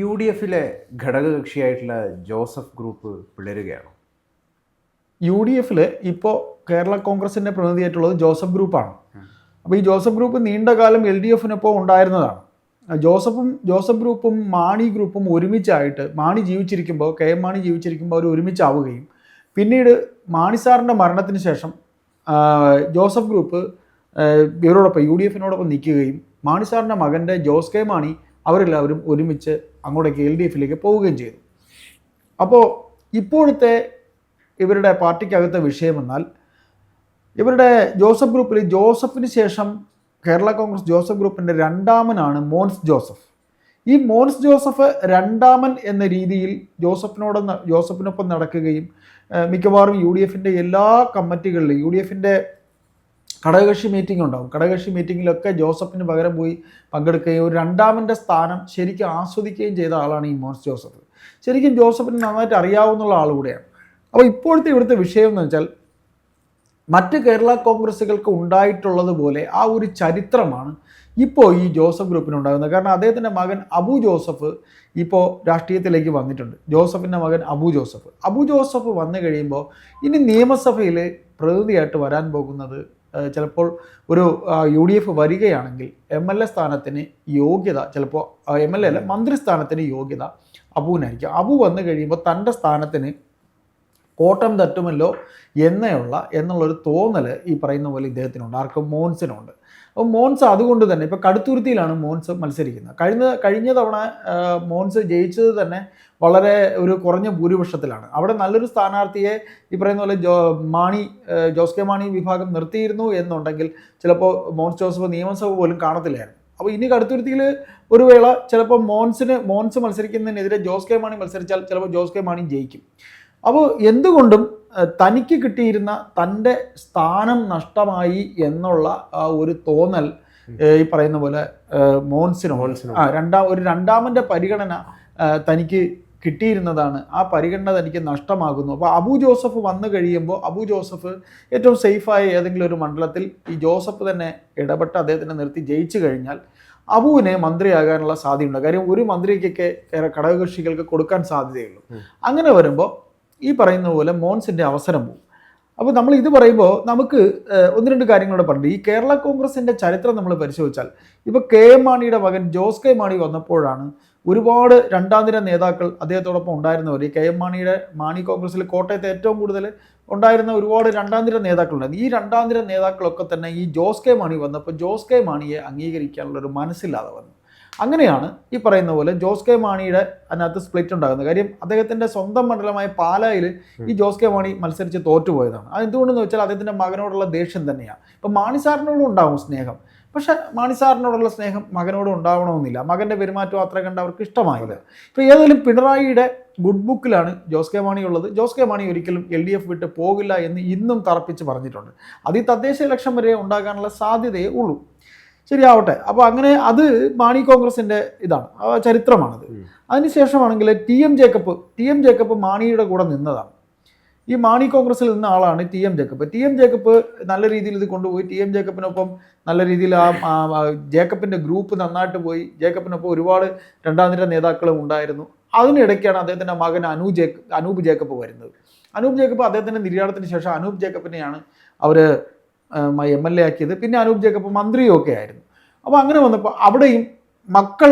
U D എഫിലെ ഘടകകക്ഷിയായിട്ടുള്ള Joseph group പിളരുകയാണ്? യു ഡി എഫിൽ ഇപ്പോൾ കേരള കോൺഗ്രസിന്റെ പ്രതിനിധിയായിട്ടുള്ളത് ജോസഫ് ഗ്രൂപ്പാണ്. അപ്പോൾ ഈ ജോസഫ് ഗ്രൂപ്പ് നീണ്ടകാലം എൽ ഡി എഫിനൊപ്പം ഉണ്ടായിരുന്നതാണ്. ജോസഫും ജോസഫ് ഗ്രൂപ്പും മാണി ഗ്രൂപ്പും ഒരുമിച്ചായിട്ട് മാണി ജീവിച്ചിരിക്കുമ്പോൾ കെ എം മാണി ജീവിച്ചിരിക്കുമ്പോൾ അവർ ഒരുമിച്ചാവുകയും പിന്നീട് മാണി സാറിന്റെ മരണത്തിന് ശേഷം ജോസഫ് ഗ്രൂപ്പ് ഇവരോടൊപ്പം യു ഡി എഫിനോടൊപ്പം നിൽക്കുകയും മാണി സാറിന്റെ മകന്റെ ജോസ് കെ മാണി അവരെല്ലാവരും ഒരുമിച്ച് അങ്ങോട്ടേക്ക് എൽ ഡി എഫിലേക്ക് പോവുകയും ചെയ്തു. അപ്പോൾ ഇപ്പോഴത്തെ ഇവരുടെ പാർട്ടിക്കകത്തെ വിഷയമെന്നാൽ ഇവരുടെ ജോസഫ് ഗ്രൂപ്പിൽ ജോസഫിന് ശേഷം കേരള കോൺഗ്രസ് ജോസഫ് ഗ്രൂപ്പിന്റെ രണ്ടാമനാണ് മോൻസ് ജോസഫ്. ഈ മോൻസ് ജോസഫ് രണ്ടാമൻ എന്ന രീതിയിൽ ജോസഫിനോട് ജോസഫിനൊപ്പം നടക്കുകയും മിക്കവാറും യു ഡി എഫിന്റെ എല്ലാ കമ്മിറ്റികളിലും യു ഡി എഫിന്റെ ഘടകകക്ഷി മീറ്റിംഗ് ഉണ്ടാവും. ഘടകകക്ഷി മീറ്റിങ്ങിലൊക്കെ ജോസഫിന് പകരം പോയി പങ്കെടുക്കുകയും ഒരു രണ്ടാമന്റെ സ്ഥാനം ശരിക്കും ആസ്വദിക്കുകയും ചെയ്ത ആളാണ് ഈ മോൻസ് ജോസഫ്. ശരിക്കും ജോസഫിന് നന്നായിട്ട് അറിയാവുന്ന ആൾ കൂടെയാണ്. അപ്പോൾ ഇപ്പോഴത്തെ ഇവിടുത്തെ വിഷയം എന്ന് വെച്ചാൽ മറ്റ് കേരള കോൺഗ്രസ്സുകൾക്ക് ഉണ്ടായിട്ടുള്ളതുപോലെ ആ ഒരു ചരിത്രമാണ് ഇപ്പോൾ ഈ ജോസഫ് ഗ്രൂപ്പിനുണ്ടാകുന്നത് കാരണം അദ്ദേഹത്തിന്റെ മകൻ അബു ജോസഫ് ഇപ്പോൾ രാഷ്ട്രീയത്തിലേക്ക് വന്നിട്ടുണ്ട്. ജോസഫിന്റെ മകൻ അബു ജോസഫ്. അബു ജോസഫ് വന്നു കഴിയുമ്പോൾ ഇനി നിയമസഭയിൽ പ്രതിനിധിയായിട്ട് വരാൻ പോകുന്നത് ചിലപ്പോൾ ഒരു യു ഡി എഫ് വരികയാണെങ്കിൽ എം എൽ എ സ്ഥാനത്തിന് യോഗ്യത ചിലപ്പോൾ എം എൽ എ അല്ല മന്ത്രിസ്ഥാനത്തിന് യോഗ്യത അബുവിനായിരിക്കും. അബു വന്നു കഴിയുമ്പോൾ തന്റെ സ്ഥാനത്തിന് കോട്ടം തട്ടുമല്ലോ എന്നുള്ള എന്നുള്ളൊരു തോന്നൽ ഈ പറയുന്ന പോലെ ഇദ്ദേഹത്തിനുണ്ട് ആർക്കും മോൻസിനുണ്ട്. അപ്പോൾ മോൻസ് അതുകൊണ്ട് തന്നെ ഇപ്പോൾ കടുത്തുരുത്തിയിലാണ് മോൻസ് മത്സരിക്കുന്നത്. കഴിഞ്ഞ കഴിഞ്ഞ തവണ മോൺസ് ജയിച്ചത് തന്നെ വളരെ ഒരു കുറഞ്ഞ ഭൂരിപക്ഷത്തിലാണ്. അവിടെ നല്ലൊരു സ്ഥാനാർത്ഥിയെ ഈ പറയുന്ന പോലെ ജോ മാണി ജോസ് കെ മാണി വിഭാഗം നിർത്തിയിരുന്നു എന്നുണ്ടെങ്കിൽ ചിലപ്പോൾ മോൻസ് ജോസഫ് നിയമസഭ പോലും കാണത്തില്ലായിരുന്നു. അപ്പോൾ ഇനി കടുത്തുരുത്തിയിൽ ഒരു വേള ചിലപ്പോൾ മോൻസിന് മോൻസ് മത്സരിക്കുന്നതിനെതിരെ ജോസ് കെ മാണി മത്സരിച്ചാൽ ചിലപ്പോൾ ജോസ് കെ മാണി ജയിക്കും. അപ്പോൾ എന്തുകൊണ്ടും തനിക്ക് കിട്ടിയിരുന്ന തന്റെ സ്ഥാനം നഷ്ടമായി എന്നുള്ള ആ ഒരു തോന്നൽ ഈ പറയുന്ന പോലെ മോൻസിനോ. ആ രണ്ടാം ഒരു രണ്ടാമന്റെ പരിഗണന തനിക്ക് കിട്ടിയിരുന്നതാണ്. ആ പരിഗണന തനിക്ക് നഷ്ടമാകുന്നു. അപ്പോൾ അബു ജോസഫ് വന്നു കഴിയുമ്പോൾ അബു ജോസഫ് ഏറ്റവും സേഫായ ഏതെങ്കിലും ഒരു മണ്ഡലത്തിൽ ഈ ജോസഫ് തന്നെ ഇടപെട്ട് അദ്ദേഹത്തിനെ നിർത്തി ജയിച്ചു കഴിഞ്ഞാൽ അബുവിനെ മന്ത്രിയാകാനുള്ള സാധ്യതയുണ്ട്. കാര്യം ഒരു മന്ത്രിക്കൊക്കെ ഏറെ ഘടകകക്ഷികൾക്ക് കൊടുക്കാൻ സാധ്യതയുള്ളൂ. അങ്ങനെ വരുമ്പോൾ ഈ പറയുന്ന പോലെ മോൺസിന്റെ അവസരം പോകും അപ്പോൾ നമ്മൾ ഇത് പറയുമ്പോൾ നമുക്ക് ഒന്ന് രണ്ട് കാര്യങ്ങളോട് പറഞ്ഞു ഈ കേരള കോൺഗ്രസിന്റെ ചരിത്രം നമ്മൾ പരിശോധിച്ചാൽ ഇപ്പോൾ കെ എം മാണിയുടെ മകൻ ജോസ് കെ മാണി വന്നപ്പോഴാണ് ഒരുപാട് രണ്ടാം നിര നേതാക്കൾ അദ്ദേഹത്തോടൊപ്പം ഉണ്ടായിരുന്നവർ. ഈ കെ എം മാണിയുടെ മാണി കോൺഗ്രസ്സിൽ കോട്ടയത്ത് ഏറ്റവും കൂടുതൽ ഉണ്ടായിരുന്ന ഒരുപാട് രണ്ടാം നിര നേതാക്കളുണ്ടായിരുന്നു. ഈ രണ്ടാം നിര നേതാക്കളൊക്കെ തന്നെ ഈ ജോസ് കെ മാണി വന്നപ്പോൾ ജോസ് കെ മാണിയെ അംഗീകരിക്കാനുള്ള ഒരു മനസ്സില്ലാതെ വന്നു. അങ്ങനെയാണ് ഈ പറയുന്ന പോലെ ജോസ് കെ മാണിയുടെ അതിനകത്ത് സ്പ്ലിറ്റ് ഉണ്ടാകുന്നത്. കാര്യം അദ്ദേഹത്തിന്റെ സ്വന്തം മണ്ഡലമായ പാലായിൽ ഈ ജോസ് കെ മാണി മത്സരിച്ച് തോറ്റുപോയതാണ്. അത് എന്തുകൊണ്ടെന്ന് വെച്ചാൽ അദ്ദേഹത്തിന്റെ മകനോടുള്ള ദേഷ്യം തന്നെയാണ്. ഇപ്പം മാണി സാറിനോടും ഉണ്ടാവും സ്നേഹം. പക്ഷെ മാണി സാറിനോടുള്ള സ്നേഹം മകനോട് ഉണ്ടാവണമെന്നില്ല. മകന്റെ പെരുമാറ്റം അത്ര കണ്ട് അവർക്ക് ഇഷ്ടമായത് ഇപ്പോൾ ഏതായാലും പിണറായിയുടെ ഗുഡ് ബുക്കിലാണ് ജോസ് കെ മാണി ഉള്ളത്. ജോസ് കെ മാണി ഒരിക്കലും എൽ ഡി എഫ് വിട്ട് പോകില്ല എന്ന് ഇന്നും തറപ്പിച്ച് പറഞ്ഞിട്ടുണ്ട്. അത് ഈ തദ്ദേശ ഇലക്ഷൻ വരെ ഉണ്ടാകാനുള്ള സാധ്യതയേ ഉള്ളൂ. ശരിയാവട്ടെ. അപ്പോൾ അങ്ങനെ അത് മാണി കോൺഗ്രസിന്റെ ഇതാണ്. ആ ചരിത്രമാണത്. അതിനുശേഷമാണെങ്കിൽ T M Jacob T M Jacob മാണിയുടെ കൂടെ നിന്നതാണ്. ഈ മാണി കോൺഗ്രസിൽ നിന്ന ആളാണ് T M Jacob. T M Jacob നല്ല രീതിയിൽ ഇത് കൊണ്ടുപോയി. ടി എം ജേക്കബിനൊപ്പം നല്ല രീതിയിൽ ആ, ജേക്കബിന്റെ ഗ്രൂപ്പ് നന്നായിട്ട് പോയി. ജേക്കബിനൊപ്പം ഒരുപാട് രണ്ടാം നിര നേതാക്കളും ഉണ്ടായിരുന്നു. അതിനിടയ്ക്കാണ് അദ്ദേഹത്തിന്റെ മകൻ അനൂ ജേക്ക് അനൂപ് ജേക്കബ് വരുന്നത്. അനൂപ് ജേക്കബ് അദ്ദേഹത്തിന്റെ നിര്യാണത്തിന് ശേഷം അനൂപ് ജേക്കബിനെയാണ് അവർ എം എൽ എ ആക്കിയത്. പിന്നെ അനൂപ് ജേക്കബ് മന്ത്രിയും ഒക്കെ ആയിരുന്നു. അപ്പോൾ അങ്ങനെ വന്നപ്പോൾ അവിടെയും മക്കൾ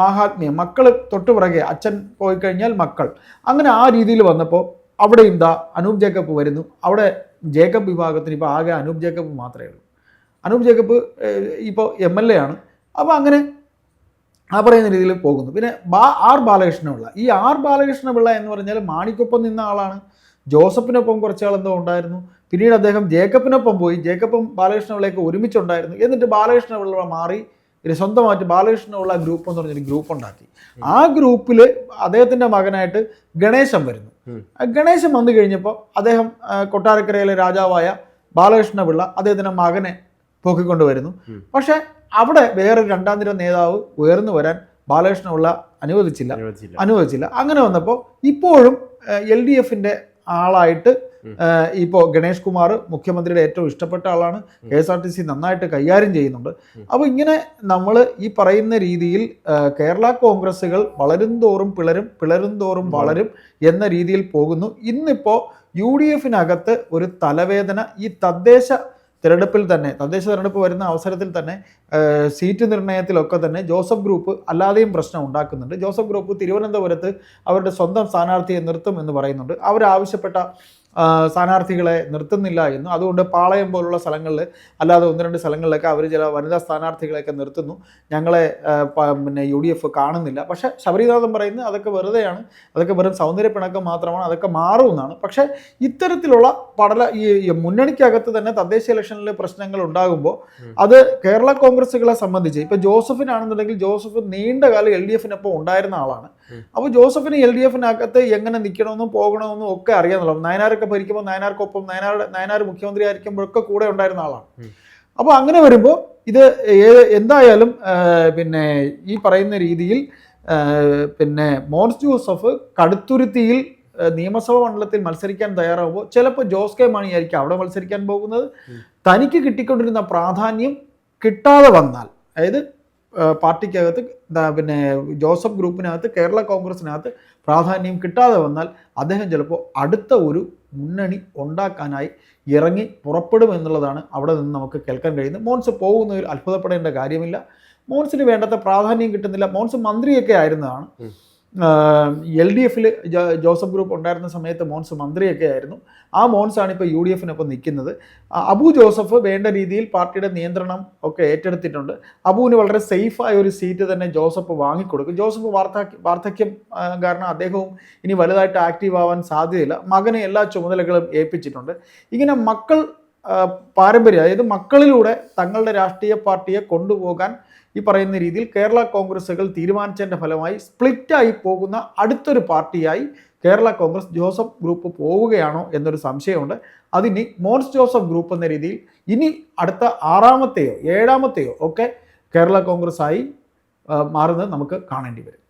മഹാത്മ്യം മക്കൾ തൊട്ട് പിറകെ അച്ഛൻ പോയി കഴിഞ്ഞാൽ മക്കൾ. അങ്ങനെ ആ രീതിയിൽ വന്നപ്പോൾ അവിടെയും ദാ അനൂപ് ജേക്കബ് വരുന്നു. അവിടെ ജേക്കബ് വിഭാഗത്തിന് ഇപ്പോൾ ആകെ അനൂപ് ജേക്കബ് മാത്രമേ ഉള്ളൂ. അനൂപ് ജേക്കബ് ഇപ്പോൾ എം എൽ എ ആണ്. അപ്പോൾ അങ്ങനെ ആ പറയുന്ന രീതിയിൽ പോകുന്നു. പിന്നെ ബാ ആർ ബാലകൃഷ്ണപിള്ള. ഈ ആർ ബാലകൃഷ്ണപിള്ള എന്ന് പറഞ്ഞാൽ മാണിക്കൊപ്പം നിന്ന ആളാണ് ജോസഫിനൊപ്പം കുറച്ചാൾ എന്തോ ഉണ്ടായിരുന്നു. പിന്നീട് അദ്ദേഹം ജേക്കബിനൊപ്പം പോയി. ജേക്കബും ബാലകൃഷ്ണപിള്ളയൊക്കെ ഒരുമിച്ചുണ്ടായിരുന്നു എന്നിട്ട് ബാലകൃഷ്ണപിള്ള മാറി പിന്നെ സ്വന്തമായിട്ട് ബാലകൃഷ്ണപിള്ള ഗ്രൂപ്പ് എന്ന് പറഞ്ഞൊരു ഗ്രൂപ്പ് ഉണ്ടാക്കി. ആ ഗ്രൂപ്പിൽ അദ്ദേഹത്തിന്റെ മകനായിട്ട് ഗണേശൻ വരുന്നു. ഗണേശൻ വന്നു കഴിഞ്ഞപ്പോൾ അദ്ദേഹം കൊട്ടാരക്കരയിലെ രാജാവായ ബാലകൃഷ്ണപിള്ള അദ്ദേഹത്തിന്റെ മകനെ പൊക്കിക്കൊണ്ടുവരുന്നു പക്ഷെ അവിടെ വേറെ രണ്ടാം നിര നേതാവ് ഉയർന്നു വരാൻ ബാലകൃഷ്ണപിള്ള അനുവദിച്ചില്ല. അനുവദിച്ചില്ല. അനുവദിച്ചില്ല. അങ്ങനെ വന്നപ്പോൾ ഇപ്പോഴും എൽ ഡി എഫിന്റെ ആളായിട്ട് ഇപ്പോൾ ഗണേഷ് കുമാർ മുഖ്യമന്ത്രിയുടെ ഏറ്റവും ഇഷ്ടപ്പെട്ട ആളാണ്. K S R T C നന്നായിട്ട് കൈകാര്യം ചെയ്യുന്നുണ്ട്. അപ്പോൾ ഇങ്ങനെ നമ്മൾ ഈ പറയുന്ന രീതിയിൽ കേരള കോൺഗ്രസ്സുകൾ വളരും തോറും പിളരും പിളരും തോറും വളരും എന്ന രീതിയിൽ പോകുന്നു. ഇന്നിപ്പോൾ യു ഡി എഫിനകത്ത് ഒരു തലവേദന ഈ തദ്ദേശ തിരഞ്ഞെടുപ്പിൽ തന്നെ തദ്ദേശ തിരഞ്ഞെടുപ്പ് വരുന്ന അവസരത്തിൽ തന്നെ സീറ്റ് നിർണയത്തിലൊക്കെ തന്നെ ജോസഫ് ഗ്രൂപ്പ് അല്ലാതെയും പ്രശ്നം ഉണ്ടാക്കുന്നുണ്ട്. ജോസഫ് ഗ്രൂപ്പ് തിരുവനന്തപുരത്ത് അവരുടെ സ്വന്തം സ്ഥാനാർത്ഥിയെ നിർത്തും എന്ന് പറയുന്നുണ്ട്. അവരാവശ്യപ്പെട്ട സ്ഥാനാർത്ഥികളെ നിർത്തുന്നില്ല എന്നും. അതുകൊണ്ട് പാളയം പോലുള്ള സ്ഥലങ്ങളിൽ അല്ലാതെ ഒന്ന് രണ്ട് സ്ഥലങ്ങളിലൊക്കെ അവർ ചില വനിതാ സ്ഥാനാർത്ഥികളെയൊക്കെ നിർത്തുന്നു. ഞങ്ങളെ പിന്നെ യു ഡി എഫ് കാണുന്നില്ല. പക്ഷേ ശബരിനാഥൻ പറയുന്നത് അതൊക്കെ വെറുതെയാണ്. അതൊക്കെ വെറും സൗന്ദര്യ പിണക്കം മാത്രമാണ്. അതൊക്കെ മാറുമെന്നാണ് പക്ഷേ ഇത്തരത്തിലുള്ള പടല ഈ മുന്നണിക്കകത്ത് തന്നെ തദ്ദേശ ഇലക്ഷനിൽ പ്രശ്നങ്ങൾ ഉണ്ടാകുമ്പോൾ അത് കേരള കോൺഗ്രസ്സുകളെ സംബന്ധിച്ച് ഇപ്പോൾ ജോസഫിനാണെന്നുണ്ടെങ്കിൽ ജോസഫ് നീണ്ട കാലം എൽ ഡി എഫിനൊപ്പം ഉണ്ടായിരുന്ന ആളാണ്. അപ്പോൾ ജോസഫിന് എൽ ഡി എഫിനകത്ത് എങ്ങനെ നിൽക്കണമെന്നും പോകണമെന്നും ഒക്കെ അറിയാമല്ലോ നയനാരൊക്കെ ഭരിക്കുമ്പോൾ നയനാർക്കൊപ്പം നയനാർ നയനാർ മുഖ്യമന്ത്രി ആയിരിക്കുമ്പോഴൊക്കെ കൂടെ ഉണ്ടായിരുന്ന ആളാണ്. അപ്പോൾ അങ്ങനെ വരുമ്പോൾ ഇത് എന്തായാലും പിന്നെ ഈ പറയുന്ന രീതിയിൽ പിന്നെ മോൻസ് ജോസഫ് കടുത്തുരുത്തിയിൽ നിയമസഭാ മണ്ഡലത്തിൽ മത്സരിക്കാൻ തയ്യാറാകുമ്പോൾ ചിലപ്പോൾ ജോസ് കെ മാണി ആയിരിക്കും അവിടെ മത്സരിക്കാൻ പോകുന്നത്. തനിക്ക് കിട്ടിക്കൊണ്ടിരുന്ന പ്രാധാന്യം കിട്ടാതെ വന്നാൽ അതായത് പാർട്ടിക്കകത്ത് പിന്നെ ജോസഫ് ഗ്രൂപ്പിനകത്ത് കേരള കോൺഗ്രസിനകത്ത് പ്രാധാന്യം കിട്ടാതെ വന്നാൽ അദ്ദേഹം ചിലപ്പോൾ അടുത്ത ഒരു മുന്നണി ഉണ്ടാക്കാനായി ഇറങ്ങി പുറപ്പെടും എന്നുള്ളതാണ് അവിടെ നിന്ന് നമുക്ക് കേൾക്കാൻ കഴിയുന്നത്. മോൻസ് പോകുന്നതിൽ അത്ഭുതപ്പെടേണ്ട കാര്യമില്ല. മോൻസിന് വേണ്ടത്ര പ്രാധാന്യം കിട്ടുന്നില്ല. മോൻസ് മന്ത്രിയൊക്കെ ആയിരുന്നതാണ്. എൽ ഡി എഫിൽ ജോസഫ് ഗ്രൂപ്പ് ഉണ്ടായിരുന്ന സമയത്ത് മോൻസ് മന്ത്രിയൊക്കെ ആയിരുന്നു. ആ മോൻസാണ് ഇപ്പോൾ യു ഡി എഫിനൊപ്പം നിൽക്കുന്നത്. അബു ജോസഫ് വേണ്ട രീതിയിൽ പാർട്ടിയുടെ നിയന്ത്രണം ഒക്കെ ഏറ്റെടുത്തിട്ടുണ്ട്. അബുവിന് വളരെ സേഫായ ഒരു സീറ്റ് തന്നെ ജോസഫ് വാങ്ങിക്കൊടുക്കും. ജോസഫ് വാർദ്ധക്യ വാർദ്ധക്യം കാരണം അദ്ദേഹവും ഇനി വലുതായിട്ട് ആക്റ്റീവ് ആവാൻ സാധ്യതയില്ല. മകനെ എല്ലാ ചുമതലകളും ഏൽപ്പിച്ചിട്ടുണ്ട്. ഇങ്ങനെ മക്കൾ പാരമ്പര്യം അതായത് മക്കളിലൂടെ തങ്ങളുടെ രാഷ്ട്രീയ പാർട്ടിയെ കൊണ്ടുപോകാൻ ഈ പറയുന്ന രീതിയിൽ കേരള കോൺഗ്രസുകൾ തീരുമാനിച്ചതിന്റെ ഫലമായി സ്പ്ലിറ്റായി പോകുന്ന അടുത്തൊരു പാർട്ടിയായി കേരള കോൺഗ്രസ് ജോസഫ് ഗ്രൂപ്പ് പോവുകയാണോ എന്നൊരു സംശയമുണ്ട്. അതിനി മോൻസ് ജോസഫ് ഗ്രൂപ്പ് എന്ന രീതിയിൽ ഇനി അടുത്ത ആറാമത്തെയോ ഏഴാമത്തെയോ ഒക്കെ കേരള കോൺഗ്രസ് ആയി മാറുന്നത് നമുക്ക് കാണേണ്ടി വരും.